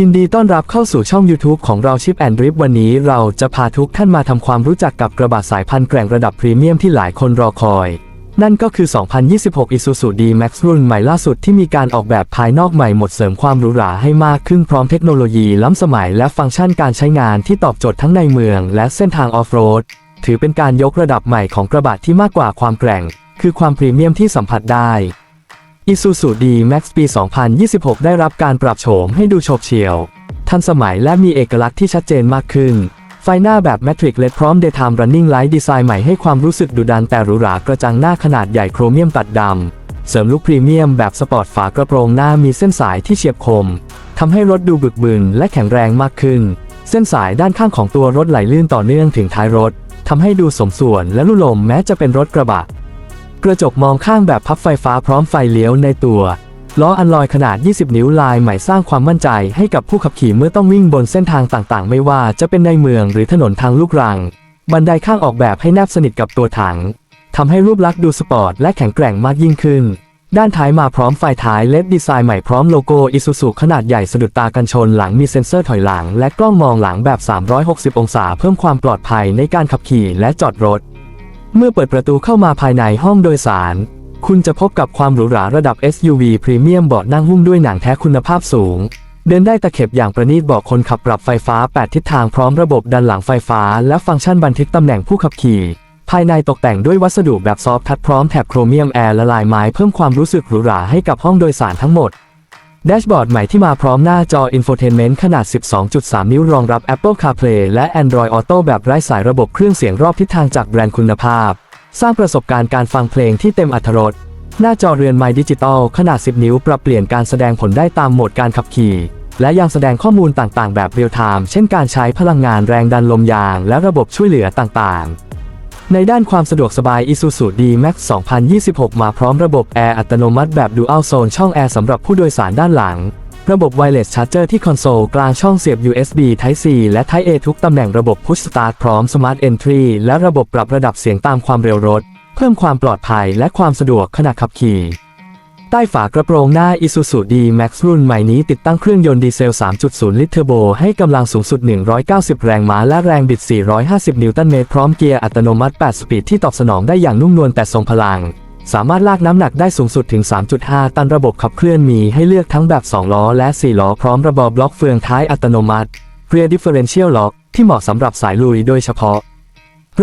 ยินดีต้อนรับเข้าสู่ช่อง YouTube ของเราชิปแอนดริฟวันนี้เราจะพาทุกท่านมาทำความรู้จักกับกระบะสายพันธุ์แกร่งระดับพรีเมียมที่หลายคนรอคอย นั่นก็คือ 2026 Isuzu D-Max รุ่นใหม่ล่าสุดที่มีการออกแบบภายนอกใหม่หมดเสริมความหรูหราให้มากขึ้นพร้อมเทคโนโลยีล้ำสมัยและฟังก์ชันการใช้งานที่ตอบโจทย์ทั้งในเมือง และเส้นทางออฟโรด ถือเป็นการยกระดับใหม่ของกระบะที่มากกว่าความแกร่ง คือความพรีเมียมที่สัมผัสได้ Isuzu D-Max ปี 2026 ได้รับการปรับโฉมให้ดูโฉบเฉี่ยว ทันสมัยและมีเอกลักษณ์ที่ชัดเจนมากขึ้น ไฟหน้าแบบ Matrix LED พร้อม Daytime Running Light ดีไซน์ใหม่ให้ความรู้สึกดุดันแต่หรูหรากระจังหน้าขนาดใหญ่โครเมียมตัดดำ เสริมลุคพรีเมียมแบบสปอร์ตฝากระโปรงหน้ามีเส้นสายที่เฉียบคมทำให้รถดูบึกบึนและแข็งแรงมากขึ้น เส้นสายด้านข้างของตัวรถไหลลื่นต่อเนื่องถึงท้ายรถทำให้ดูสมส่วนและลุ่ลมแม้จะเป็นรถกระบะ กระจกมองข้างแบบพับไฟฟ้าพร้อมไฟเลี้ยวในตัวล้ออันลอยขนาด 20 นิ้วลายใหม่สร้างความมั่นใจให้กับผู้ขับขี่เมื่อต้องวิ่งบนเส้นทางต่างๆ ไม่ว่าจะเป็นในเมืองหรือถนนทางลูกรัง บันไดข้างออกแบบให้แนบสนิทกับตัวถังทำให้รูปลักษณ์ดูสปอร์ตและแข็งแกร่งมากยิ่งขึ้น ด้านท้ายมาพร้อมไฟท้ายเลดดีไซน์ใหม่พร้อมโลโก้อิซูซุขนาดใหญ่สะดุดตากันชนหลังมีเซ็นเซอร์ถอยหลัง และกล้องมองหลังแบบ 360 องศาเพิ่มความปลอดภัยในการขับขี่และจอดรถ เมื่อเปิดประตูเข้ามาภายในห้องโดยสาร คุณจะพบกับความหรูหราระดับ SUV พรีเมียมเบาะนั่งหุ้มด้วยหนังแท้คุณภาพสูง เดินได้ตะเข็บอย่างประณีตเบาะคนขับปรับไฟฟ้า 8 ทิศทางพร้อมระบบดันหลังไฟฟ้า และฟังก์ชันบันทึกตำแหน่งผู้ขับขี่ ภายในตกแต่งด้วยวัสดุแบบซอฟท์ทัชพร้อมแถบโครเมียมแอร์ละลายไม้เพิ่มความรู้สึกหรูหราให้กับห้องโดยสารทั้งหมด แดชบอร์ดใหม่ที่มาพร้อมหน้าจอ Infotainment ขนาด 12.3 นิ้วรองรับ Apple CarPlay และ Android Auto แบบไร้สายระบบเครื่องเสียงรอบทิศทางจากแบรนด์คุณภาพ สร้างประสบการณ์การฟังเพลงที่เต็มอรรถรสหน้าจอเรือนไมค์ดิจิตอลขนาด 10 นิ้ว ปรับเปลี่ยนการแสดงผลได้ตามโหมดการขับขี่ และยังแสดงข้อมูลต่างๆ แบบเรียลไทม์เช่นการใช้พลังงานแรงดันลมยาง และระบบช่วยเหลือต่างๆ ในด้านความสะดวกสบาย Isuzu D-Max 2026 มาพร้อมระบบแอร์อัตโนมัติแบบ Dual Zone ช่องแอร์สำหรับผู้โดยสารด้านหลัง ระบบ Wireless Charger ที่คอนโซลกลางช่องเสียบ USB Type C และ Type A ทุกตำแหน่งระบบ Push Start พร้อม Smart Entry และระบบปรับระดับเสียงตามความเร็วรถ เพิ่มความปลอดภัยและความสะดวกขณะขับขี่ ใต้ฝากระโปรงหน้า Isuzu D-Max รุ่นใหม่นี้ติดตั้งเครื่องยนต์ดีเซล 3.0 ลิตรเทอร์โบ ให้กำลังสูงสุด 190 แรงม้าและแรงบิด 450 นิวตันเมตร พร้อมเกียร์อัตโนมัติ 8 สปีดที่ตอบสนองได้อย่างนุ่มนวลแต่ทรงพลัง สามารถลากน้ำหนักได้สูงสุดถึง 3.5 ตันระบบขับเคลื่อนมีให้เลือกทั้งแบบ 2 ล้อและ 4 ล้อ พร้อมระบบบล็อกเฟืองท้ายอัตโนมัติ Rear Differential Lock ที่เหมาะสำหรับสายลุยโดยเฉพาะ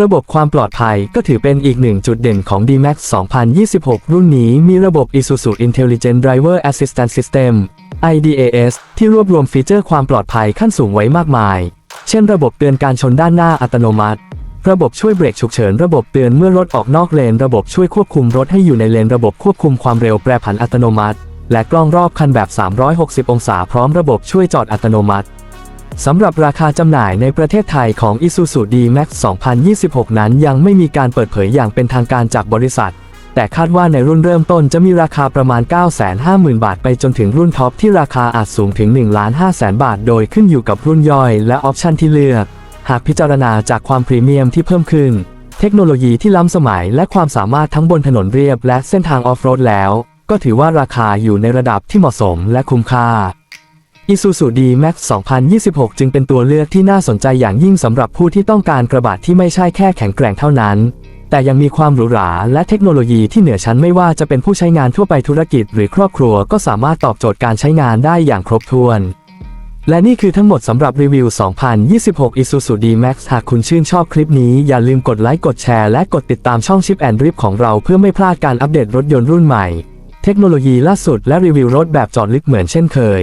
ระบบความปลอดภัยก็ถือเป็นอีกหนึ่งจุดเด่นของ D-Max 2026 รุ่นนี้มีระบบ Isuzu Intelligent Driver Assistance System IDAS ที่รวบรวมฟีเจอร์ความปลอดภัยขั้นสูงไว้มากมาย เช่นระบบเตือนการชนด้านหน้าอัตโนมัติ ระบบช่วยเบรกฉุกเฉิน ระบบเตือนเมื่อรถออกนอกเลน ระบบช่วยควบคุมรถให้อยู่ในเลน ระบบควบคุมความเร็วแปรผันอัตโนมัติ และกล้องรอบคันแบบ 360 องศา พร้อมระบบช่วยจอดอัตโนมัติ สำหรับราคาจำหน่ายในประเทศไทยของ Isuzu D-Max 2026 นั้นยังไม่มีการเปิดเผยอย่างเป็นทางการจากบริษัท แต่คาดว่าในรุ่นเริ่มต้นจะมีราคาประมาณ 950,000 บาทไปจนถึงรุ่นท็อปที่ราคาอาจสูงถึง 1 5 0 0 0 0 บาท โดยขึ้นอยู่กับรุ่นย่อยและออปชันที่เลือก หากพิจารณาจากความพรีเมียมที่เพิ่มขึ้น เทคโนโลยีที่ล้ำสมัยและความสามารถทั้งบนถนนเรียบและเส้นทางออฟโรดแล้ว ก็ถือว่าราคาอยู่ในระดับที่เหมาะสมและคุ้มค่า Isuzu D-Max 2026 จึงเป็นตัวเลือกที่น่าสนใจอย่างยิ่งสำหรับผู้ที่ต้องการกระบะที่ไม่ใช่แค่แข็งแกร่งเท่านั้น แต่ยังมีความหรูหราและเทคโนโลยีที่เหนือชั้นไม่ว่าจะเป็นผู้ใช้งานทั่วไปธุรกิจหรือครอบครัวก็สามารถตอบโจทย์การใช้งานได้อย่างครบถ้วน และนี่คือทั้งหมดสำหรับรีวิว 2026 Isuzu D-Max หากคุณชื่นชอบคลิปนี้อย่าลืมกดไลค์กดแชร์และกดติดตามช่องชิปแอนดริฟของเราเพื่อไม่พลาดการอัปเดตรถยนต์รุ่นใหม่ เทคโนโลยีล่าสุดและรีวิวรถแบบจอดลึกเหมือนเช่นเคย